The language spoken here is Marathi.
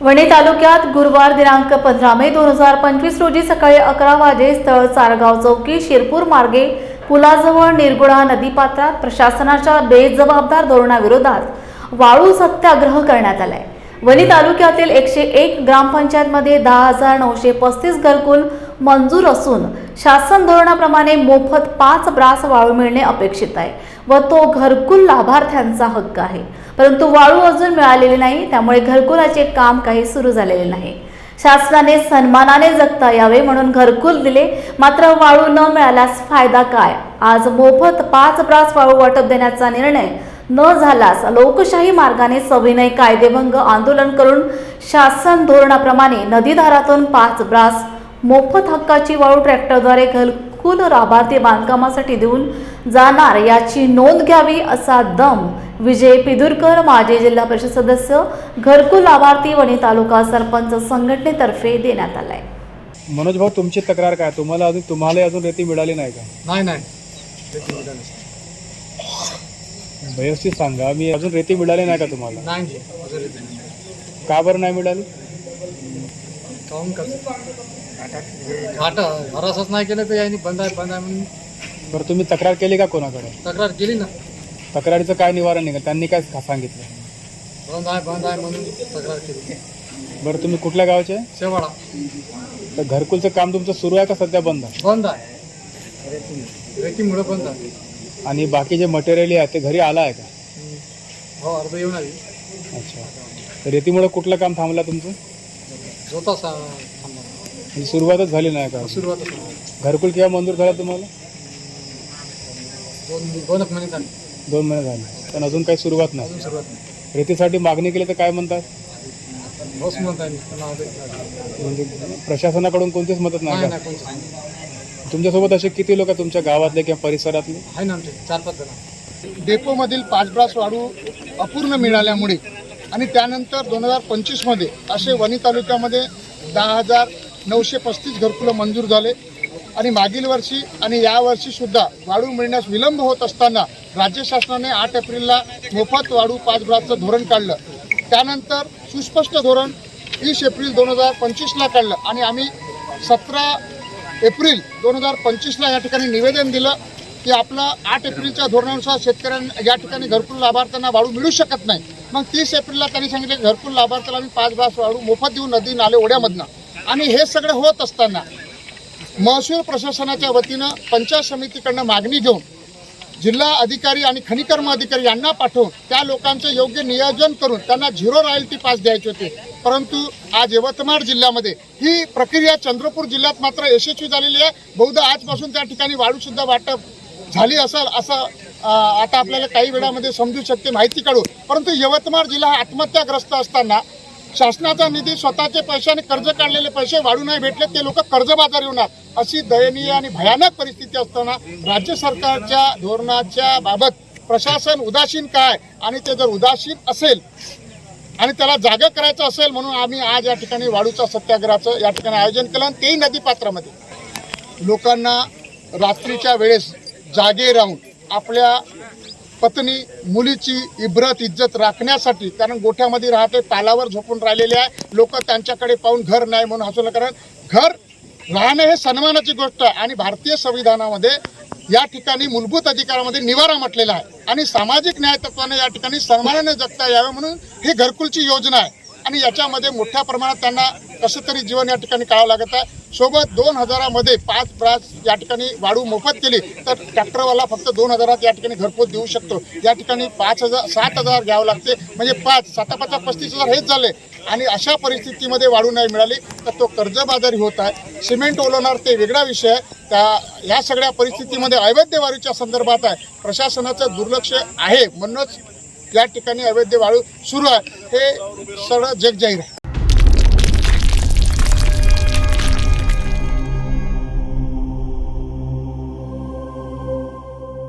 वणी तालुक्यात गुरुवार दिनांक पंधरा मे दोन हजार पंचवीस रोजी सकाळी अकरा वाजे स्थळ चारगाव चौकी शिरपूर मार्गे पुलाजवळ निर्गुणा नदीपात्रात प्रशासनाच्या बेजबाबदार धोरणाविरोधात वाळू सत्याग्रह करण्यात आलाय. वणी तालुक्यातील एकशे एक ग्रामपंचायतमध्ये दहा हजार नऊशे पस्तीस घरकुल मंजूर असून शासन धोरणाप्रमाणे मोफत पाच ब्रास वाळू मिळणे अपेक्षित आहे. व तो घरकुल लाभार्थ्यांचा हक्क आहे. परंतु वाळू अजून मिळालेली नाही त्यामुळे घरकुलाचे काम काही सुरू झालेले नाही. शासनाने सन्मानाने जगता यावे म्हणून घरकुल दिले मात्र वाळू न मिळाल्यास फायदा काय? आज मोफत पाच ब्रास वाळू वाटप देण्याचा निर्णय न झाल्यास लोकशाही मार्गाने सविनय कायदेभंग आंदोलन करून शासन धोरणाप्रमाणे नदीधारातून पाच ब्रास मोफत हक्काची वाळू ट्रॅक्टरद्वारे घर घरकुल लाभार्थी बांधकामासाठी देऊन जाणार याची नोंद घ्यावी असा दम विजय पिदुरकर माजी जिल्हा परिषद सदस्य घरकुल लाभार्थी वणी तालुका सरपंच संघटनेतर्फे देण्यात आलाय. मनोज भाऊ तुमची तक्रार काय? तुम्हाला अजून तुम्हाला अजून रेती मिळाली नाही का? नाही नाही. रेती मिळाली नाही. व्यवस्थित सांगा. मी अजून रेती मिळाली नाही का तुम्हाला? नाही जी, अजून रेती नाही. का बरं नाही मिळाली? घाट भरासच नाही केलं तर यांनी बंद आहे बंद आहे म्हणून. बरं तुम्ही तक्रार केली का कोणाकडे? तक्रार केली ना. तक्रारीचं काय निवारण निघाल त्यांनी काय सांगितलं? बंद आहे बंद आहे म्हणून तक्रार केली. बरं तुम्ही कुठल्या गावचे? आहे? शेवाडा तर घरकुलचं काम तुमचं सुरू आहे का सध्या बंद आहे? बंद आहे. रेतीमुळे बंद आहे. आणि बाकी जे मटेरियल आहे ते घरी आलं आहे का? हम्म. हो अर्ध येऊन आली. अच्छा. रेतीमुळे कुठलं काम थांबलं तुमचं? होता सा म्हणजे सुरुवातच झाली नाही का? सुरुवात घरकुल केव्हा मंजूर झालं तुम्हाला? दोन दोनच महिने झाले. दोन महिने झाले. पण अजून काही सुरुवात नाही. अजून सुरुवात नाही. रेतीसाठी मागणी केली तर काय म्हणतात? बस म्हणत आहे पण नाव दे- म्हणजे प्रशासनाकडून कोणतीच मदत नाही नाही का? नाही कोणचं नाही. तुमच्यासोबत असे किती लोक तुमच्या गावातले किंवा परिसरातले? आहे ना आमचे चार पाच जण. डेपोमधील पाच ब्रास वाढू अपूर्ण मिळाल्यामुळे आणि त्यानंतर दोन हजार पंचवीसमध्ये असे वणी तालुक्यामध्ये दहा हजार नऊशे पस्तीस घरकुलं मंजूर झाले. आणि मागील वर्षी आणि यावर्षीसुद्धा वाढू मिळण्यास विलंब होत असताना राज्य शासनाने आठ एप्रिलला मोफत वाढू पाच ब्रासचं धोरण काढलं. त्यानंतर सुस्पष्ट धोरण वीस एप्रिल दोन हजार पंचवीसला काढलं. आणि आम्ही सतरा एप्रिल दोन हजार पंचवीसला या ठिकाणी निवेदन दिलं की आपलं आठ एप्रिलच्या धोरणानुसार शेतकऱ्यांना या ठिकाणी घरकुल लाभार्थ्यांना वाळू मिळू शकत नाही. मग तीस एप्रिलला त्यांनी सांगितलं घरकुल लाभार्थ्याला आम्ही पाच ग्रास वाळू मोफत देऊ नदी नाले ओढ्यामधनं. आणि हे सगळं होत असताना महसूल प्रशासनाच्या वतीनं पंचायत समितीकडनं मागणी घेऊन जिल्हा अधिकारी आणि खनिकर्म अधिकारी यांना पाठवून त्या लोकांचं योग्य नियोजन करून त्यांना झिरो रॉयल्टी पास द्यायचे होते. परंतु आज यवतमाळ जिल्ह्यामध्ये ही प्रक्रिया चंद्रपूर जिल्ह्यात मात्र यशस्वी झालेली आहे. बहुधा आजपासून त्या ठिकाणी वाळूसुद्धा वाटप झाली असेल असं आता आपल्याला काही वेळामध्ये समजू शकते माहिती काढू परंतु यवतमाळ जिल्हा हा आत्महत्याग्रस्त असताना शासनाचा निधी स्वतःचे पैसे आणि कर्ज काढलेले पैसे वाढू नाही भेटले ते लोक कर्जबाजारी होणार. अशी दयनीय आणि भयानक परिस्थिती असताना राज्य सरकारच्या धोरणाच्या बाबत प्रशासन उदासीन काय? आणि ते जर उदासीन असेल आणि त्याला जागा करायचं असेल म्हणून आम्ही आज या ठिकाणी वाळूचा सत्याग्रहाचं या ठिकाणी आयोजन केलं आणि तेही नदीपात्रामध्ये लोकांना रात्रीच्या वेळेस जागे राहून आपल्या पत्नी मुलीची इब्रत इज्जत राखण्यासाठी कारण गोठ्यामध्ये राहते पालावर झोपून राहिलेले आहे. लोक त्यांच्याकडे पाहून घर नाही म्हणून हसवलं कारण घर राहणं हे सन्मानाची गोष्ट आहे. आणि भारतीय संविधानामध्ये या ठिकाणी मूलभूत अधिकारामध्ये निवारा म्हटलेला आहे. आणि सामाजिक न्याय तत्वाने या ठिकाणी सन्मानाने जगता यावं म्हणून ही घरकुलची योजना आहे. आणि याच्यामध्ये मोठ्या प्रमाणात त्यांना कसं तरी जीवन या ठिकाणी काढावं लागत आहे. सोबत दोन हजारामध्ये पाच ब्रास या ठिकाणी वाढू मोफत केली तर ट्रॅक्टरवाला फक्त दोन हजारात या ठिकाणी घरपोच देऊ शकतो. या ठिकाणी पाच हजार सात हजार घ्यावं लागते. म्हणजे पाच सात पाचा पस्तीस हजार हेच झाले. आणि अशा परिस्थितीमध्ये वाढू नाही मिळाली तर तो कर्जबाजारी होत आहे. सिमेंट ओलवणार ते वेगळा विषय आहे. त्या या सगळ्या परिस्थितीमध्ये अवैध वाढीच्या संदर्भात आहे. प्रशासनाचं दुर्लक्ष आहे म्हणूनच या ठिकाणी अवैध वाळू सुरू आहे. हे सगळं जगजाहीर आहे.